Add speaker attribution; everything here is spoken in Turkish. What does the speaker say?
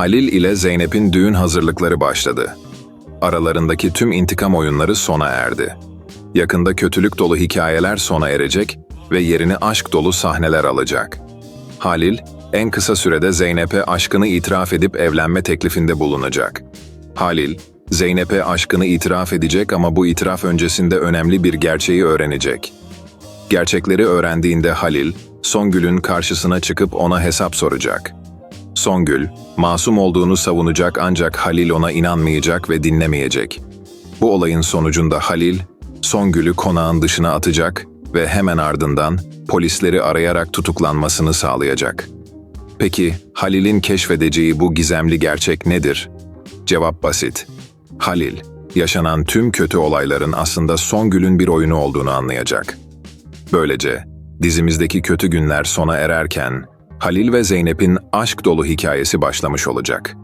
Speaker 1: Halil ile Zeynep'in düğün hazırlıkları başladı. Aralarındaki tüm intikam oyunları sona erdi. Yakında kötülük dolu hikayeler sona erecek ve yerini aşk dolu sahneler alacak. Halil, en kısa sürede Zeynep'e aşkını itiraf edip evlenme teklifinde bulunacak. Halil, Zeynep'e aşkını itiraf edecek ama bu itiraf öncesinde önemli bir gerçeği öğrenecek. Gerçekleri öğrendiğinde Halil, Songül'ün karşısına çıkıp ona hesap soracak. Songül, masum olduğunu savunacak ancak Halil ona inanmayacak ve dinlemeyecek. Bu olayın sonucunda Halil, Songül'ü konağın dışına atacak ve hemen ardından polisleri arayarak tutuklanmasını sağlayacak. Peki Halil'in keşfedeceği bu gizemli gerçek nedir? Cevap basit. Halil, yaşanan tüm kötü olayların aslında Songül'ün bir oyunu olduğunu anlayacak. Böylece dizimizdeki kötü günler sona ererken Halil ve Zeynep'in aşk dolu hikayesi başlamış olacak.